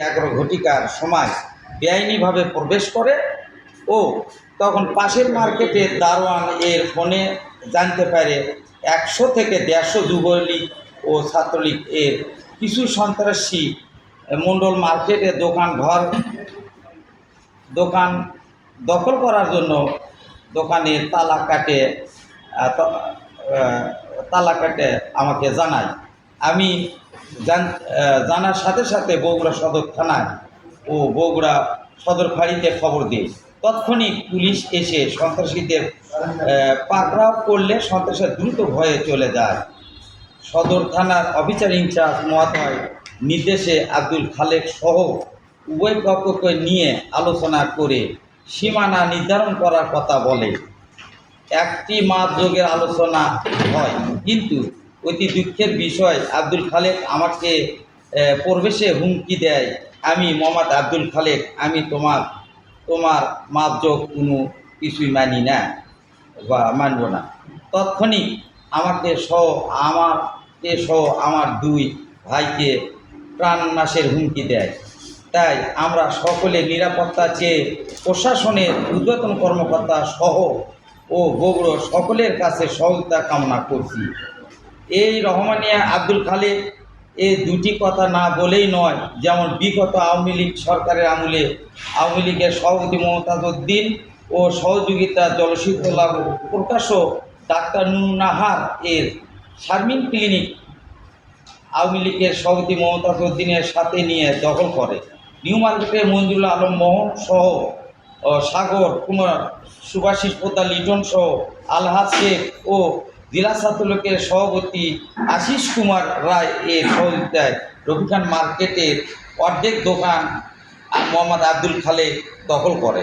এগারো ঘটিকার সময় বেআইনিভাবে প্রবেশ করে ও তখন পাশের মার্কেটে দারোয়ান এর ফোনে জানতে পারে একশো থেকে দেড়শো যুবলীগ ও ছাত্রলীগ এর কিছু সন্ত্রাসী মণ্ডল মার্কেটে দোকান ঘর, দোকান দখল করার জন্য দোকানে তালা কাটে তালা কাটে আমাকে জানায়। আমি জানার সাথে সাথে বগুড়া সদর থানায় ও বগুড়া সদর ফাঁড়িতে খবর দিই। তৎক্ষণিক পুলিশ এসে সন্ত্রাসীদের পাকড়াও করলে সন্ত্রাসের দ্রুত ভয়ে চলে যায়। সদর থানার অফিসার ইনচার্জ মহাতয় নির্দেশে আব্দুল খালেক সহ উভয় পক্ষকে নিয়ে আলোচনা করে সীমানা নির্ধারণ করার কথা বলে। একটি মাস যোগের আলোচনা হয়, কিন্তু অতি দুঃখের বিষয়। আব্দুল খালেক আমাকে প্রবেশে হুমকি দেয়, আমি মোহাম্মদ আব্দুল খালেক, আমি তোমার তোমার মাপযোগ কোনো কিছুই মানি না বা মানব না। তৎক্ষণিক আমাকে সহ আমাকে সহ আমার দুই ভাইকে প্রাণনাশের হুমকি দেয়। তাই আমরা সকলে নিরাপত্তা চেয়ে প্রশাসনের ঊর্ধ্বতন কর্মকর্তা সহ ও বগুড়ো সকলের কাছে সহযোগিতা কামনা করছি। এই রহমানিয়া আব্দুল খালেক এই দুটি কথা না বলেই নয়, যেমন বিগত আওয়ামী লীগ সরকারের আমলে আওয়ামী লীগের সভাপতি মমতাজ উদ্দিন ও সহযোগিতা জলশীতলা প্রকাশ ডাক্তার নুনাহার এর শারমিন ক্লিনিক আওয়ামী লীগের সভাপতি মমতাজ উদ্দিনের সাথে নিয়ে দখল করে। নিউ মার্কেটে মঞ্জুল আলম মোহন সহ সাগর কুমার, সুভাষিস পোদ্দার লিটন সহ, আলহাজ শেখ ও জেলা ছাত্রলীগের সভাপতি আশিস কুমার রায় এর সহযোগিতায় রবিখান মার্কেটের অর্ধেক দোকান মোহাম্মদ আব্দুল খালেক দখল করে।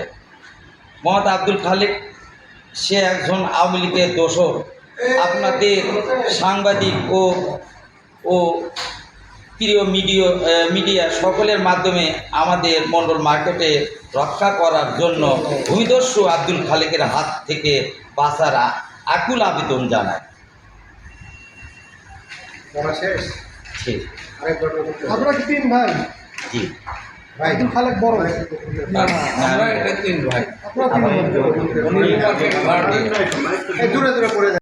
মোহাম্মদ আব্দুল খালেক, সে একজন আওয়ামী লীগের দোষর আপনাদের সাংবাদিক ও ও প্রিয় মিডিয়া মিডিয়া সকলের মাধ্যমে আমাদের মণ্ডল মার্কেটে রক্ষা করার জন্য ভূমিদস্যু আব্দুল খালেকের হাত থেকে বাঁচার আকুল আবেদন জানায় বলা শেষ? ঠিক আরেকবার বলতে হবে। আপনারা কি তিন ভাই? জি। ভাই আব্দুল খালেক বড়। ভাই আমরা এটা তিন ভাই। আপনারা তিন ভাই। দূরে দূরে পড়ে যায়।